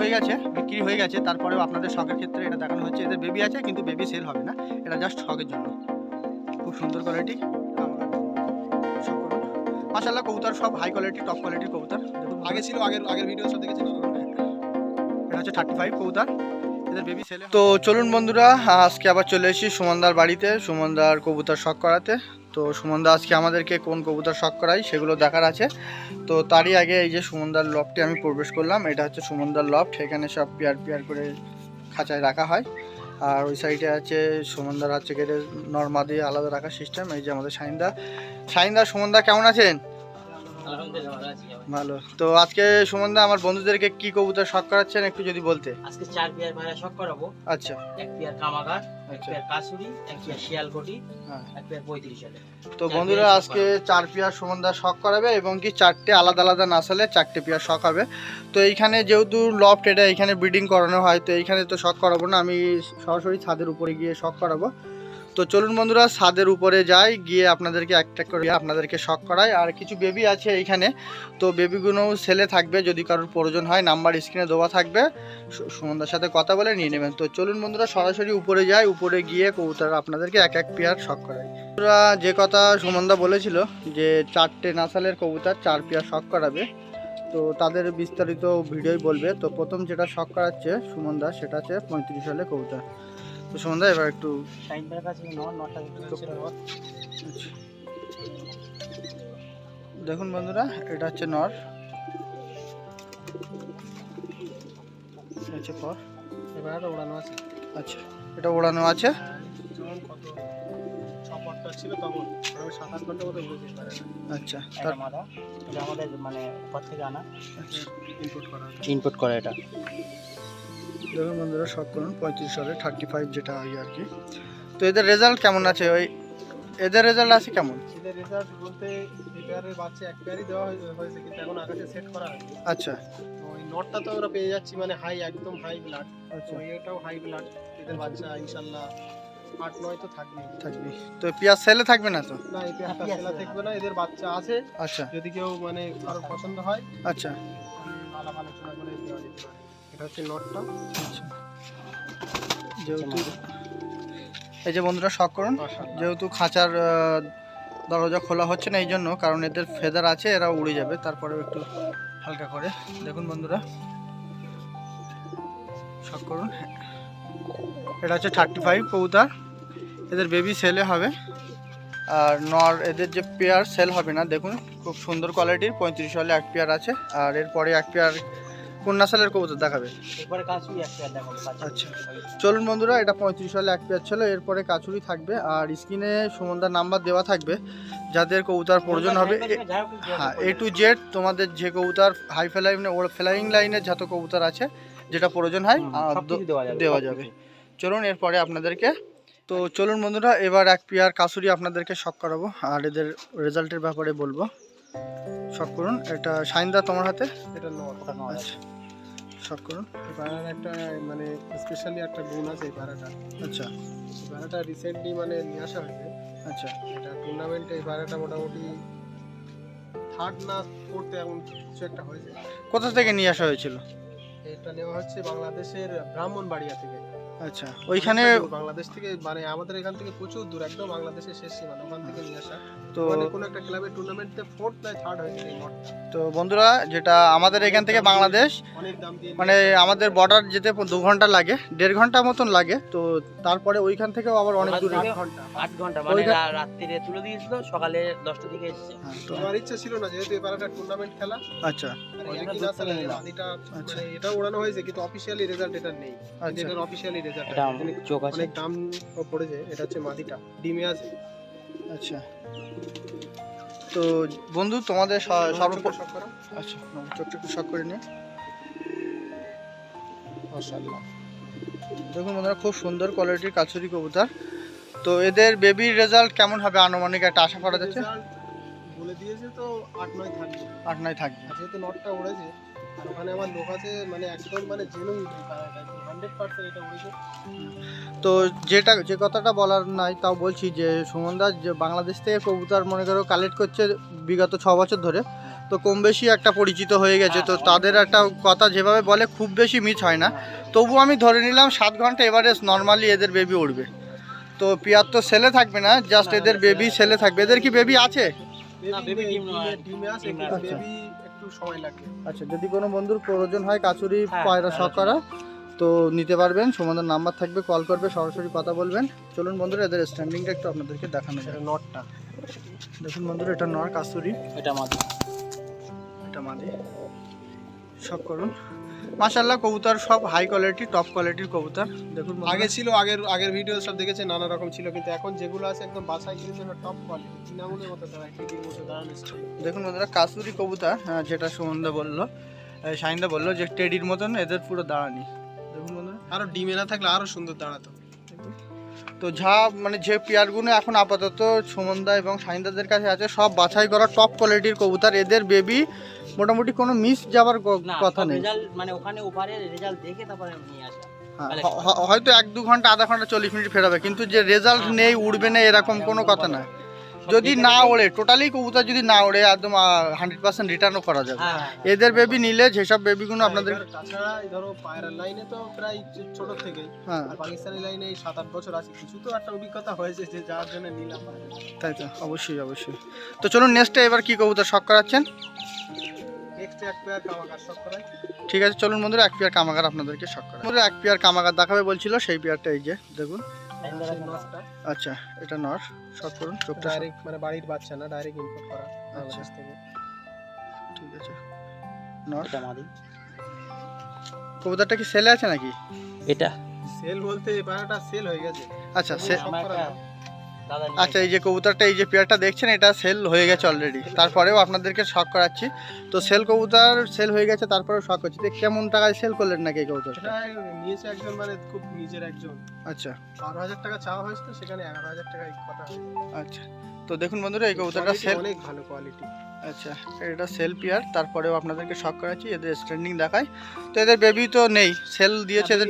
হয়ে গেছে, বিক্রি হয়ে গেছে, তারপরেও আপনাদের শখের ক্ষেত্রে এটা দেখানো হচ্ছে। এদের বেবি আছে, কিন্তু বেবি সেল হবে না। এটা জাস্ট শখের জন্য। খুব সুন্দর কোয়ালিটি মাসাল্লাহ কবুতর সব হাই কোয়ালিটি টপ কোয়ালিটির কবুতর। আগে ছিল, আগের আগের ভিডিও সব দেখেছি এটা হচ্ছে থার্টি ফাইভ কবুতর। তো চলুন বন্ধুরা, আজকে আবার চলে এসেছি সুমনদার বাড়িতে। সুমনদার কবুতর শখ করাতে। তো সুমনদা আজকে আমাদেরকে কোন কবুতর শখ করাই সেগুলো দেখার আছে। তো তারই আগে এই যে সুমনদার লফটে আমি প্রবেশ করলাম, এটা হচ্ছে সুমনদার লফট এখানে সব পেয়ার পেয়ার করে খাঁচায় রাখা হয়। আর ওই সাইডে আছে সুমনদার হচ্ছে গেটে নর্মা দিয়ে আলাদা রাখার সিস্টেম এই যে আমাদের সাইন্দা। সাইন্দা, সুমনদা কেমন আছেন? ভালো তো আজকে সুমনদা আমার বন্ধুদেরকে কি কবুতর শখ করাচ্ছেন একটু যদি বলতে? আজকে চার পেয়ার ভাড়া শখ করাবো। আচ্ছা। এক পেয়ার কামাগার এক আচ্ছা। পেয়ার কাসুরি এক পেয়ার শিয়ালকটি হ্যাঁ। এক পেয়ার পঁয়ত্রিশ তো বন্ধুরা আজকে চার পেয়ার সুমনদা শখ করাবে এবং কি চারটে আলাদা আলাদা নাসালে চারটে পেয়ার শখ হবে। তো এইখানে যেহেতু লফট এটা এখানে ব্রিডিং করানো হয় তো এইখানে তো শখ করাবো না আমি সরাসরি ছাদের উপরে গিয়ে শখ করাবো। তো চলুন বন্ধুরা, ছাদের উপরে যাই, গিয়ে আপনাদেরকে একটা করে আপনাদেরকে শখ করাই। আর কিছু বেবি আছে এইখানে, তো বেবিগুলো সেলে থাকবে, যদি কারোর প্রয়োজন হয় নাম্বার স্ক্রিনে দেওয়া থাকবে। সুমনদার সাথে কথা বলে নিয়ে নেবেন। তো চলুন বন্ধুরা, সরাসরি উপরে যাই, উপরে গিয়ে কবুতর আপনাদেরকে এক এক পেয়ার শখ করাই। বন্ধুরা, যে কথা সুমনদা বলেছিল, যে চারটে নাসালের কবুতর চার পেয়ার শখ করাবে, তো তাদের বিস্তারিত ভিডিওই বলবে। তো প্রথম যেটা শখ করাচ্ছে সুমনদা, সেটা হচ্ছে পঁয়ত্রিশ সালে কবুতর। তো সুমনদা এবার একটু দেখুন বন্ধুরা এটা হচ্ছে নর। এটা হচ্ছে পর। এবার উড়ানো আছে। আচ্ছা এটা ওড়ানো আছে। কত ছিল তখন আমি সাত আট ঘণ্টা মতো ঘুরেছি আচ্ছা তার মাদা এটা আমাদের মানে উপর থেকে আনা। আচ্ছা ইনপুট করা ইনপুট করে এটা। দেখুন বন্ধুরা শখ করুন পঁয়ত্রিশ সালে থার্টি ফাইভ যেটা হয় আর কি। তো এদের রেজাল্ট কেমন আছে ওই? এদের রেজাল্ট আছে কেমন? এদের রেজাল্ট বলতে পেয়ারের বাচ্চা এক পেয়ারই দেওয়া হয়ে- হয়েছে কিন্তু এখন আকাশে সেট করা হয়নি। আচ্ছা। ওই নটটা তো আমরা পেয়ে যাচ্ছি মানে হাই একদম হাই ব্লাড আচ্ছা। তো এটাও হাই ব্লাড এদের বাচ্চা ইনশাল্লাহ আট নয় তো থাকবেই। থাকবি। তো পেঁয়াজ সেলে থাকবে না তো? না এই আছে। থাকবে না এদের বাচ্চা আছে। আচ্ছা। যদি কেউ মানে পছন্দ হয় আচ্ছা। করে দেওয়া যেতে পারে। এটা হচ্ছে নটটা। আচ্ছা। যেহেতু এই যে বন্ধুরা শখ করুন। যেহেতু খাঁচার দরজা খোলা হচ্ছে না এই জন্য কারণ এদের ফেদার আছে এরা উড়ে যাবে। তারপরেও একটু হালকা করে। দেখুন বন্ধুরা। শখ করুন। এটা হচ্ছে থার্টি ফাইভ কবুতার। এদের বেবি সেলে হবে। আর নর এদের যে পেয়ার সেল হবে না দেখুন খুব সুন্দর কোয়ালিটির পঁয়ত্রিশ সালে এক পেয়ার আছে। আর এরপরে এক পেয়ার কোন নাসালের কবুতর দেখাবে। আচ্ছা। চলুন বন্ধুরা এটা পঁয়ত্রিশ সালে এক পেয়ার ছিল এরপরে কাছুরি থাকবে আর স্ক্রিনে সুমনদার নাম্বার দেওয়া থাকবে যাদের কবুতর প্রয়োজন হবে। হ্যাঁ এ টু জেড তোমাদের যে কবুতর হাই ফ্লাইং ওর ফ্লাইং লাইনের যত কবুতর আছে যেটা প্রয়োজন হয় দেওয়া যাবে দেওয়া যাবে। চলুন এরপরে আপনাদেরকে তো চলুন বন্ধুরা এবার এক পেয়ার কাসুরি আপনাদেরকে শখ করাবো আর এদের রেজাল্টের ব্যাপারে বলব। শখ করুন এটা সাইন্দা তোমার হাতে। এটা নট আচ্ছা শখ করুন। এই পায়রার একটা মানে স্পেশালি একটা গুণ আছে এই পায়রাটা আচ্ছা। এই পায়রাটা রিসেন্টলি মানে নিয়ে আসা হয়েছে। আচ্ছা। এটা টুর্নামেন্টে এই পায়রাটা মোটামুটি থার্ড না ফোর্থ এমন কিছু একটা হয়েছে। কোথা থেকে নিয়ে আসা হয়েছিল? এটা নেওয়া হচ্ছে বাংলাদেশের ব্রাহ্মণবাড়িয়া থেকে। আচ্ছা ওইখানে বাংলাদেশ থেকে মানে আমাদের এখান থেকে প্রচুর দূর একদম বাংলাদেশের শেষ সীমানা ওখান থেকে নিয়ে আসা। তো মানে কোনো একটা ক্লাবের টুর্নামেন্টে ফোর্থ না থার্ড হয়েছে এই তো বন্ধুরা যেটা আমাদের এখান থেকে বাংলাদেশ মানে আমাদের বর্ডার যেতে দু ঘণ্টা লাগে দেড় ঘণ্টা মতন লাগে তো তারপরে ওইখান থেকেও আবার অনেক দূরে। আট ঘণ্টা আট ঘণ্টা মানে রাত্রিরে তুলে দিয়েছিল সকালে দশটার দিকে এসেছে। হ্যাঁ, তো আমার ইচ্ছা ছিল না যেহেতু এই পায়রাটা টুর্নামেন্ট খেলা আচ্ছা। মাদিটা আচ্ছা। মানে এটা ওড়ানো হয়েছে কিন্তু অফিসিয়ালি রেজাল্ট এটা নেই। কিন্তু আচ্ছা অফিসিয়ালি এটা চোখ আছে। অনেক দাম পড়েছে এটা হচ্ছে মাদিটা ডিমে আছে। আচ্ছা। তো বন্ধু তোমাদের সর্ব। আচ্ছা চোখটা একটু শখ করে নিয়ে মাশাআল্লাহ। দেখুন বন্ধুরা খুব সুন্দর কোয়ালিটির কাছুরি কবুতর। তো এদের বেবির রেজাল্ট কেমন হবে? আনুমানিক একটা আশা করা যাচ্ছে? বলে দিয়েছে তো আট নয় থাকবে। আট নয় থাকবে। যেহেতু নটটা উড়েছে। আর ওখানে আমার লোক আছে মানে একদম মানে জেনুইন তো যেটা যে কথাটা বলার নাই তাও বলছি যে সুমনদা যে বাংলাদেশ থেকে কবুতর মনে করো কালেক্ট করছে বিগত ছ বছর ধরে তো কম বেশি একটা পরিচিত হয়ে গেছে। তো তাদের একটা কথা যেভাবে বলে খুব বেশি মিস হয় না। তবু আমি ধরে নিলাম সাত ঘণ্টা এভারেজ নর্মালি এদের বেবি উঠবে তো পিয়ার তো সেলে থাকবে না জাস্ট এদের বেবি সেলে থাকবে। এদের কি বেবি আছে? আচ্ছা যদি কোনো বন্ধুর প্রয়োজন হয় কাছুরি হ্যাঁ, পয়রা শখ করা তো নিতে পারবেন সুমনের নাম্বার থাকবে কল করবে সরাসরি কথা বলবেন। চলুন বন্ধুরা এদের স্ট্যান্ডিংটা একটু আপনাদেরকে দেখানো যায় নটটা। দেখুন বন্ধুরা এটা নর কাসুরি এটা মাদি। এটা মাদি। সব করুন। মাশাল্লাহ কবুতর সব হাই কোয়ালিটি টপ কোয়ালিটির কবুতর। দেখুন আগে ছিল আগের আগের ভিডিও সব দেখেছে নানা রকম ছিল কিন্তু এখন যেগুলো আছে একদম বাসায় কিন্তু টপ কোয়ালিটি তৃণমূলের মতো দাঁড়ায় মতো দাঁড়ানো দেখুন বন্ধুরা কাসুরি কবুতর হ্যাঁ, যেটা সুমনদা বলল শাহিনদা বলল যে টেডির মতন এদের পুরো দাঁড়ানি। দেখুন বন্ধুরা আরও ডিমে না থাকলে আরও সুন্দর দাঁড়াতো। তো যা মানে যে পেয়ারগুলো এখন আপাতত সুমনদা এবং শাহিনদাদের কাছে আছে সব বাছাই করা টপ কোয়ালিটির কবুতর। এদের বেবি মোটামুটি কোনো মিস যাওয়ার কথা নেই। মানে ওখানে ওপারে রেজাল্ট দেখে তারপরে নিয়ে আসা হ্যাঁ, হয়তো এক দু ঘণ্টা আধা ঘণ্টা চল্লিশ মিনিট ফেরাবে কিন্তু যে রেজাল্ট নেই উড়বে না এরকম কোনো কথা না। যদি না ওড়ে টোটালি কবুতর যদি না ওড়ে একদম হান্ড্রেড পার্সেন্ট রিটার্নও করা যাবে। হ্যাঁ এদের বেবি নিলে যেসব বেবিগুলো আপনাদের তাছাড়া ধরো পায়রার লাইনে তো প্রায় ছোট থেকেই হ্যাঁ। পাকিস্তানি লাইনে এই সাত আট বছর আছে। কিছু তো একটা অভিজ্ঞতা হয়েছে যে যার জন্য নিলাম। তাই তো অবশ্যই অবশ্যই। তো চলুন নেক্সটে এবার কি কবুতর শখ করাচ্ছেন? ঠিক আছে চলুন বন্ধুরা এক পেয়ার কামাগার আপনাদেরকে শখ করা এক পেয়ার কামাগার দেখাবে বলছিল সেই পেয়ারটা এই যে দেখুন। আচ্ছা এটা নর শর্ট করুন চোখটা ডাইরেক্ট মানে বাড়ির বাচ্চা না ডাইরেক্ট ইম্পোর্ট করা বাংলাদেশ থেকে। ঠিক আছে। নর এটা মাদি। কবুতরটা কি সেলে আছে নাকি? এটা। সেল বলতে এই পায়রাটা সেল হয়ে গেছে। আচ্ছা সে আচ্ছা এই যে কবুতরটা এই যে পেয়ারটা দেখছেন এটা সেল হয়ে গেছে অলরেডি তারপরেও আপনাদেরকে শখ করাচ্ছি। তো সেল কবুতর সেল হয়ে গেছে তারপরেও শখ করছি। তো কেমন টাকায় সেল করলেন নাকি এই কবুতরটা? নিয়েছে একজন মানে খুব নিজের একজন। আচ্ছা। বারো হাজার টাকা চাওয়া সেখানে এগারো হাজার টাকায় কথা হয়েছে। আচ্ছা। তো দেখুন বন্ধুরা এই কবুতরটা সেল অনেক ভালো কোয়ালিটি আচ্ছা এটা সেল পেয়ার। তারপরেও আপনাদেরকে শখ করাচ্ছি এদের স্ট্যান্ডিং দেখায়। তো এদের বেবি তো নেই সেল দিয়েছে এদের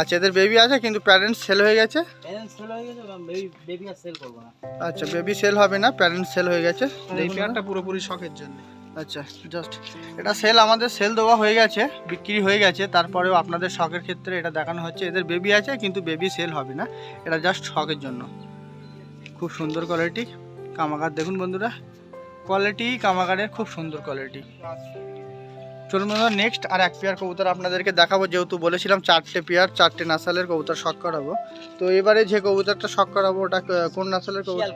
আচ্ছা এদের বেবি আছে কিন্তু প্যারেন্টস সেল হয়ে গেছে? প্যারেন্টস সেল হয়ে গেছে বেবি বেবি আর সেল করব না। আচ্ছা বেবি সেল হবে না প্যারেন্টস সেল হয়ে গেছে এই পেয়ারটা পুরোপুরি শখের জন্য। আচ্ছা জাস্ট এটা সেল আমাদের সেল দেওয়া হয়ে গেছে বিক্রি হয়ে গেছে তারপরেও আপনাদের শখের ক্ষেত্রে এটা দেখানো হচ্ছে। এদের বেবি আছে কিন্তু বেবি সেল হবে না এটা জাস্ট শখের জন্য। খুব সুন্দর কোয়ালিটি কামাগার দেখুন বন্ধুরা কোয়ালিটি কামাগারের খুব সুন্দর কোয়ালিটি চলুন বন্ধুরা নেক্সট আর এক পেয়ার কবুতর আপনাদেরকে দেখাবো যেহেতু বলেছিলাম চারটে পেয়ার চারটে নাসালের কবুতর শখ করাবো। তো এবারে যে কবুতরটা শখ করাবো ওটা কোন নাসালের কবুতর?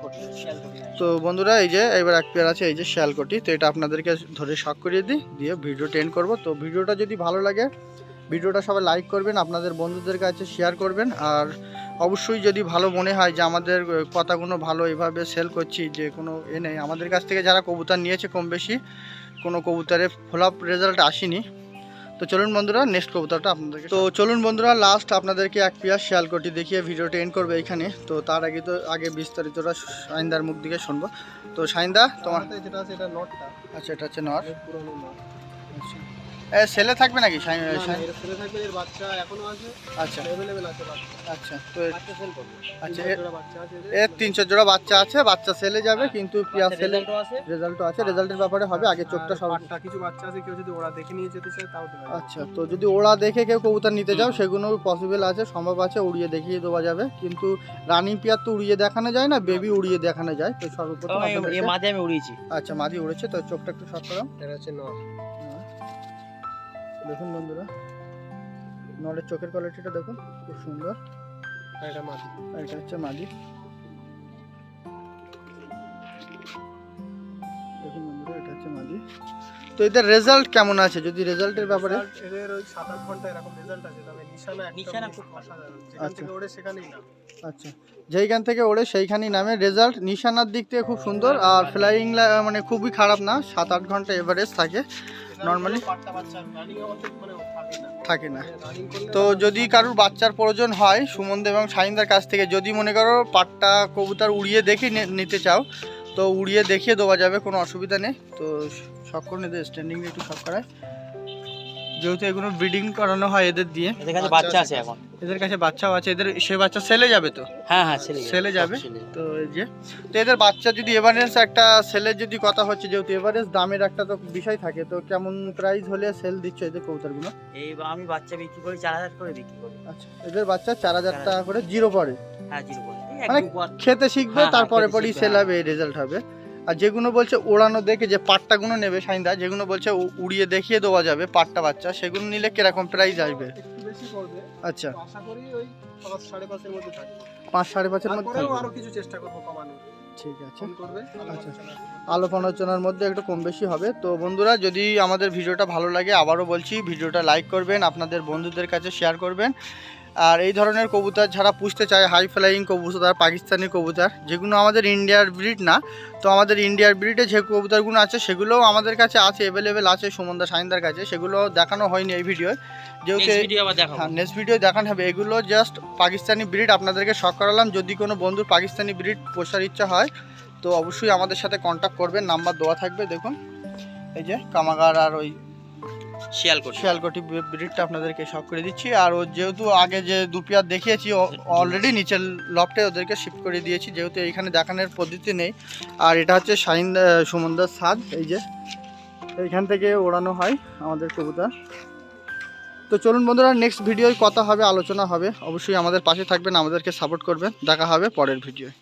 তো বন্ধুরা এই যে এবার এক পেয়ার আছে এই যে শিয়ালকটি। তো এটা আপনাদেরকে ধরে শখ করিয়ে দিই দিয়ে ভিডিও টেন্ড করব। তো ভিডিওটা যদি ভালো লাগে ভিডিওটা সবাই লাইক করবেন আপনাদের বন্ধুদের কাছে শেয়ার করবেন। আর অবশ্যই যদি ভালো মনে হয় যে আমাদের কথাগুলো ভালো এভাবে সেল করছি যে কোনো এ নেই আমাদের কাছ থেকে যারা কবুতর নিয়েছে কম বেশি কোনো কবুতরে ফলাপ রেজাল্ট আসেনি। তো চলুন বন্ধুরা নেক্সট কবুতরটা আপনাদেরকে তো চলুন বন্ধুরা লাস্ট আপনাদেরকে এক পেয়ার শিয়ালকটি দেখিয়ে ভিডিওটি এন্ড করবে এখানে। তো তার আগে তো আগে বিস্তারিতটা সাইন্দার মুখ দিকে শুনব। তো সাইন্দা তোমার যেটা আছে এটা নটটা আচ্ছা এটা হচ্ছে নট পুরনো নট আচ্ছা। সেলে থাকবে নাকি ছেলে থাকবে এর বাচ্চা এখনও আছে। আচ্ছা। অ্যাভেলেবেল আছে বাচ্চা। আচ্ছা তো বাচ্চা সেল করব। আচ্ছা তিন এ- জোড়া বাচ্চা আছে এর তিনশো জোড়া বাচ্চা আছে বাচ্চা সেলে যাবে কিন্তু পিয়া সেলে রেজাল্টও আছে। রেজাল্টের ব্যাপারে হবে আগে চোখটা সব পাঁচটা কিছু বাচ্চা আছে কেউ যদি ওরা দেখে নিয়ে যেতে চায় তাও আচ্ছা তো যদি ওরা দেখে কেউ কবুতর নিতে যাও সেগুলো পসিবল আছে সম্ভব আছে উড়িয়ে দেখিয়ে দেওয়া যাবে কিন্তু রানিং পেয়ার তো উড়িয়ে দেখানো যায় না বেবি উড়িয়ে দেখানো যায় তো সর্বপ্রথম মাঝে আমি উড়িয়েছি। আচ্ছা মাঝি উড়েছে তো চোখটা একটু শর্ট করো। এটা হচ্ছে নট দেখুন বন্ধুরা নলের চোখের কোয়ালিটিটা দেখুন খুব সুন্দর। আর এটা মাটি আর এটা হচ্ছে মাদি। দেখুন বন্ধুরা এটা হচ্ছে মাদি। তো এদের রেজাল্ট কেমন আছে? যদি রেজাল্টের ব্যাপারে এদের ওই সাত আট ঘণ্টা এরকম রেজাল্ট আছে তবে নিশানা নিশানা খুব অসাধারণ। যেখান আচ্ছা। থেকে ওড়ে সেখানেই না আচ্ছা। যেইখান থেকে ওড়ে সেইখানেই নামে। রেজাল্ট নিশানার দিক থেকে খুব সুন্দর আর ফ্লাইং মানে খুবই খারাপ না সাত আট ঘণ্টা এভারেজ থাকে। অবস্থা মানে থাকে না। থাকে না। রানিং করলে তো যদি কারোর বাচ্চার প্রয়োজন হয় সুমন দেব এবং সাইন্দার কাছ থেকে যদি মনে করো পাট্টা কবুতর উড়িয়ে দেখে নিতে চাও তো উড়িয়ে দেখিয়ে দেওয়া যাবে কোনো অসুবিধা নেই। তো সব করে নিতে স্ট্যান্ডিং একটু সব করায়। যেহেতু এগুলো ব্রিডিং করানো হয় এদের দিয়ে। এদের কাছে বাচ্চা আছে। এখন। এদের কাছে বাচ্চাও আছে এদের সে বাচ্চা সেলে যাবে তো? হ্যাঁ হ্যাঁ সেলে যাবে। তো এই যে তো এদের বাচ্চা যদি এভারেজ একটা সেলের যদি কথা হচ্ছে যেহেতু এভারেজ দামের একটা তো বিষয় থাকে তো কেমন প্রাইস হলে সেল দিচ্ছ এদের কবুতরগুলো? এই আমি বাচ্চা বিক্রি করি চার হাজার করে বিক্রি করি। আচ্ছা এদের বাচ্চা চার হাজার টাকা করে জিরো পরে হ্যাঁ জিরো এই মানে খেতে শিখবে হ্যাঁ, হ্যাঁ, তারপরে পরেই সেল হ্যাঁ। হবে রেজাল্ট হবে। আর যেগুলো বলছে ওড়ানো দেখে যে পাট্টাগুলো নেবে সাইন্দা যেগুলো বলছে উড়িয়ে দেখিয়ে দেওয়া যাবে পাট্টা বাচ্চা সেগুলো নিলে কীরকম প্রাইস আসবে? আচ্ছা। পাঁচ সাড়ে পাঁচের মধ্যে। আরও কিছু চেষ্টা করব ঠিক আছে। আচ্ছা। আলোপ আলোচনার মধ্যে একটু কম বেশি হবে। তো বন্ধুরা যদি আমাদের ভিডিওটা ভালো লাগে আবারও বলছি ভিডিওটা লাইক করবেন আপনাদের বন্ধুদের কাছে শেয়ার করবেন। আর এই ধরনের কবুতর যারা পুষতে চায় হাই ফ্লাইং কবুতর পাকিস্তানি কবুতর যেগুলো আমাদের ইন্ডিয়ার ব্রিড না তো আমাদের ইন্ডিয়ার ব্রিডে যে কবুতরগুলো আছে সেগুলোও আমাদের কাছে আছে অ্যাভেলেবেল আছে সুমন্দা সাইন্দার কাছে সেগুলো দেখানো হয়নি এই ভিডিওয় যেহেতু হ্যাঁ নেক্সট ভিডিও দেখানো হবে। এগুলো জাস্ট পাকিস্তানি ব্রিড আপনাদেরকে শখ করালাম। যদি কোনো বন্ধুর পাকিস্তানি ব্রিড পোষার ইচ্ছা হয় তো অবশ্যই আমাদের সাথে কন্ট্যাক্ট করবেন নাম্বার দেওয়া থাকবে দেখুন। এই যে কামাগার আর ওই শিয়াল শিয়ালকোটি। শিয়ালকটি ব্রিডটা আপনাদেরকে শখ করে দিচ্ছি। আর ও যেহেতু আগে যে দুপিয়ার দেখিয়েছি অলরেডি নিচের লফটে ওদেরকে শিফট করে দিয়েছি, যেহেতু এইখানে দেখানোর পদ্ধতি নেই। আর এটা হচ্ছে শাহিন সুমন্দার সাদ, এই যে। এইখান থেকে ওড়ানো হয় আমাদের কবুতর। তো চলুন বন্ধুরা নেক্সট ভিডিওয় কথা হবে, আলোচনা হবে। অবশ্যই আমাদের পাশে থাকবেন, আমাদেরকে সাপোর্ট করবেন। দেখা হবে পরের ভিডিওয়